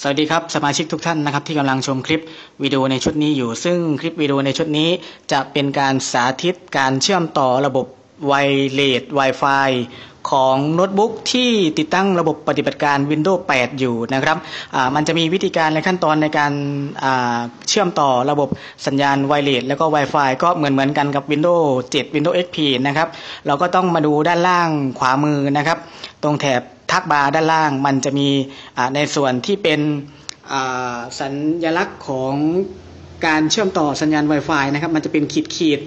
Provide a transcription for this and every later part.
สวัสดีครับสมาชิกทุกท่านนะครับที่กำลังชมคลิปวิดีโอในชุดนี้อยู่ ซึ่งคลิปวิดีโอในชุดนี้จะเป็นการสาธิตการเชื่อมต่อระบบไวเลส Wi-Fi ของโน้ตบุ๊กที่ติดตั้งระบบปฏิบัติการ Windows 8 อยู่นะครับมันจะมีวิธีการและขั้นตอนในการเชื่อมต่อระบบสัญญาณไวเลสแล้วก็ Wi-Fi ก็เหมือนเหมือนกันกับ Windows 7 Windows XP นะครับ เราก็ต้องมาดูด้านล่างขวามือนะครับ ตรงแถบ ทักบาร์ด้านล่างมันจะมีในส่วนที่เป็นสัญลักษณ์ของการเชื่อมต่อสัญญาณ Wi-Fi นะครับมันจะเป็นขีดขีด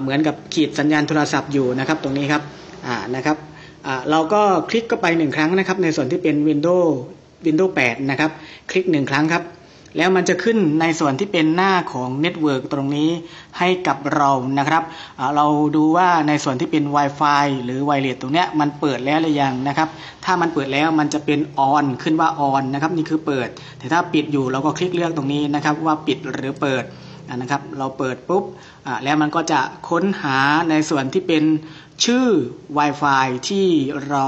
เหมือนกับขีดสัญญาณโทรศัพท์อยู่นะครับตรงนี้ครับนะครับเราก็คลิกเข้าไปหนึ่งครั้งนะครับในส่วนที่เป็น Windows Windows 8 นะครับ คลิกหนึ่งครั้งครับ แล้วมันจะขึ้นในส่วนที่เป็นหน้าของเน็ตเวิร์กตรงนี้ให้กับเรานะครับเราดูว่าในส่วนที่เป็น Wi-Fi หรือไวเลสตรงนี้มันเปิดแล้วหรือยังนะครับ ถ้ามันเปิดแล้วมันจะเป็นออนขึ้นว่าออนนะครับนี่คือเปิด แต่ถ้าปิดอยู่เราก็คลิกเลือกตรงนี้นะครับ ว่าปิดหรือเปิดนะครับ เราเปิดปุ๊บแล้วมันก็จะค้นหาในส่วนที่เป็นชื่อ Wi-Fi ที่เรา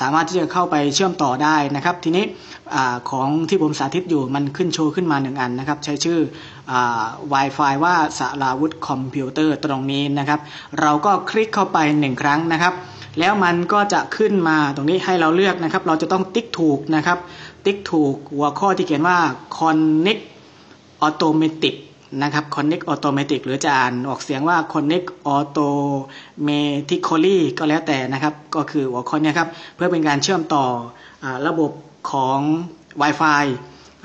สามารถที่จะเข้าไปเชื่อมต่อได้นะครับ ทีนี้อของที่ผมสาธิตอยู่มันขึ้นโชว์ขึ้นมาหนึ่งอันนะครับ ใช้ชื่อ Wi-Fi ว่าสาราวุธคอมพิวเตอร์ตรงนี้นะครับ เราก็คลิกเข้าไปหนึ่งครั้งนะครับ แล้วมันก็จะขึ้นมาตรงนี้ให้เราเลือกนะครับ เราจะต้องติ๊กถูกนะครับ ติ๊กถูกหัวข้อที่เขียนว่า connect automatic นะครับ connect automatic หรือจะอ่านออกเสียงว่า connect automatically ก็แล้วแต่นะครับ ก็คือหัวข้อนี้ครับ เพื่อเป็นการเชื่อมต่ออระบบของ Wi-Fi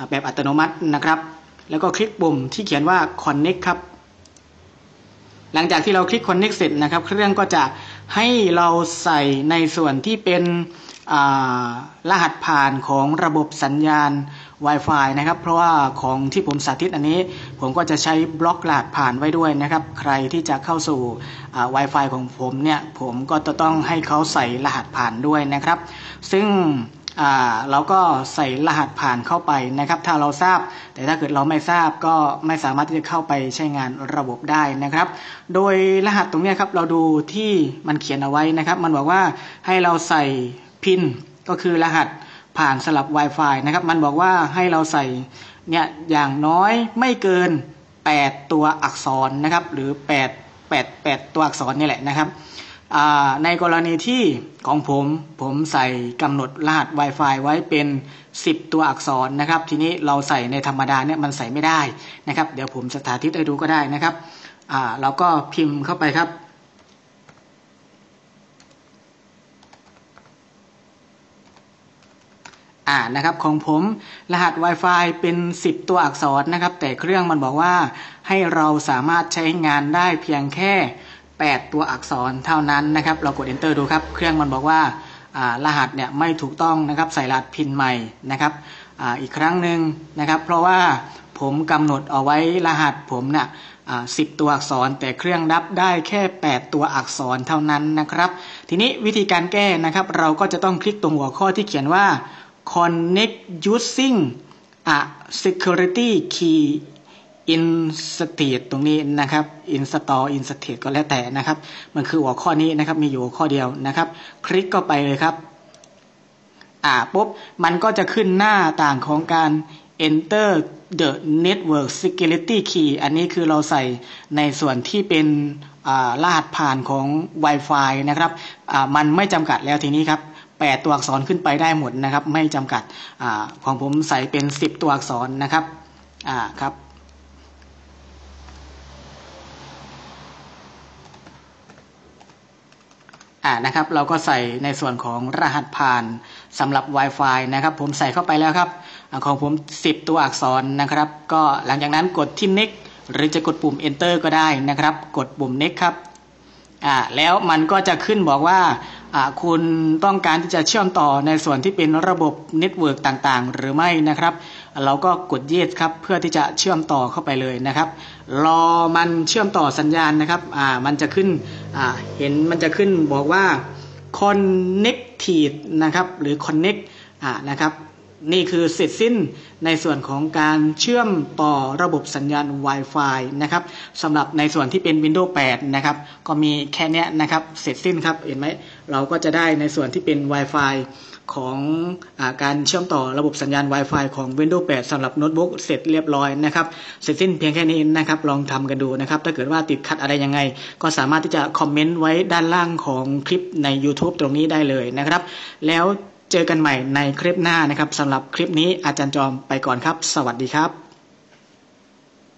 แบบอัตโนมัตินะครับ แล้วก็คลิกปุ่มที่เขียนว่า connect ครับ หลังจากที่เราคลิก connect เสร็จนะครับ เครื่องก็จะให้เราใส่ในส่วนที่เป็นรหัสผ่านของระบบสัญญาณ Wi-Fi นะครับ เพราะว่าของที่ผมสาธิตอันนี้ ผมก็จะใช้บล็อกรหัสผ่านไว้ด้วยนะครับ ใครที่จะเข้าสู่ Wi-Fi ของผมเนี่ย ผมก็จะต้องให้เขาใส่รหัสผ่านด้วยนะครับ ซึ่งเราก็ใส่รหัสผ่านเข้าไปนะครับ ถ้าเราทราบ แต่ถ้าเกิดเราไม่ทราบก็ไม่สามารถที่จะเข้าไปใช้งานระบบได้นะครับ โดยรหัสตรงนี้ครับเราดูที่มันเขียนเอาไว้นะครับ มันบอกว่าให้เราใส่พินก็คือรหัส ผ่านสลับ Wi-Fi นะครับ มันบอกว่าให้เราใส่เนี่ยอย่างน้อยไม่เกิน 8 ตัวอักษรนะครับ หรือ 8 8 8 ตัวอักษรนี่แหละนะครับ ในกรณีที่ของผมผมใส่กำหนดรหัส Wi-Fi ไว้เป็น 10 ตัวอักษรนะครับ ทีนี้เราใส่ในธรรมดาเนี่ยมันใส่ไม่ได้นะครับ เดี๋ยวผมสาธิตให้ดูก็ได้นะครับเราก็พิมพ์เข้าไปครับ อ่านนะครับของผมรหัส Wi-Fi เป็น 10 ตัวอักษรนะครับ แต่เครื่องมันบอกว่าให้เราสามารถใช้งานได้เพียงแค่ 8 ตัวอักษรเท่านั้นนะครับ เรากด enter ดูครับ เครื่องมันบอกว่ารหัสเนี่ยไม่ถูกต้องนะครับใส่รหัสพินใหม่นะครับออีกครั้งหนึ่งนะครับ เพราะว่าผมกำหนดเอาไว้รหัสผมเนะ่ยสิบตัวอักษรแต่เครื่องรับได้แค่ 8 ตัวอักษรเท่านั้นนะครับ ทีนี้วิธีการแก้นะครับ เราก็จะต้องคลิกตรงหัวข้อที่เขียนว่า connect using a security key instate ตรงนี้นะครับ install instate ก็แล้วแต่นะครับ มันคือหัวข้อนี้นะครับ มีอยู่ข้อเดียวนะครับ คลิกก็ไปเลยครับ อ่าปุ๊บ มันก็จะขึ้นหน้าต่างของการ enter the network security key อันนี้คือเราใส่ในส่วนที่เป็นรหัสผ่านของ Wi-Fi นะครับ มันไม่จำกัดแล้วทีนี้ครับ 8 ตัวอักษรขึ้นไปได้หมดนะครับ ไม่จำกัดอของผมใส่เป็น 10 ตัวอักษรนะครับอ่าครับอ่านะครับ เราก็ใส่ในส่วนของรหัสผ่านสำหรับ Wi-Fi นะครับ ผมใส่เข้าไปแล้วครับอของผม 10 ตัวอักษรนะครับ ก็หลังจากนั้นกดที่ next หรือจะกดปุ่ม enter ก็ได้นะครับ กดปุ่ม next ครับอ่าแล้วมันก็จะขึ้นบอกว่า คุณต้องการที่จะเชื่อมต่อในส่วนที่เป็นระบบเน็ตเวิร์กต่างๆ หรือไม่นะครับ เราก็กดเยสครับเพื่อที่จะเชื่อมต่อเข้าไปเลยนะครับ รอมันเชื่อมต่อสัญญาณนะครับอ่ามันจะขึ้นอ่าเห็นมันจะขึ้นบอกว่า connected นะครับหรือ connect อ่านะครับนี่คือเสร็จสิ้นในส่วนของการเชื่อมต่อระบบสัญญาณ Wi-Fi นะครับสำหรับในส่วนที่เป็น Windows 8 นะครับ ก็มีแค่นี้นะครับ เสร็จสิ้นครับ เห็นไหม เราก็จะได้ในส่วนที่เป็น Wi-Fi ของอาการเชื่อมต่อระบบสัญญาณ Wi-Fi ของ Windows 8สำหรับโน้ตบุ๊กเสร็จเรียบร้อยนะครับ เสร็จสิ้นเพียงแค่นี้นะครับ ลองทำกันดูนะครับ ถ้าเกิดว่าติดขัดอะไรยังไง ก็สามารถที่จะคอมเมนต์ไว้ด้านล่างของคลิปใน YouTube ตรงนี้ได้เลยนะครับ แล้วเจอกันใหม่ในคลิปหน้านะครับสำหรับคลิปนี้อาจารย์จอมไปก่อนครับ สวัสดีครับ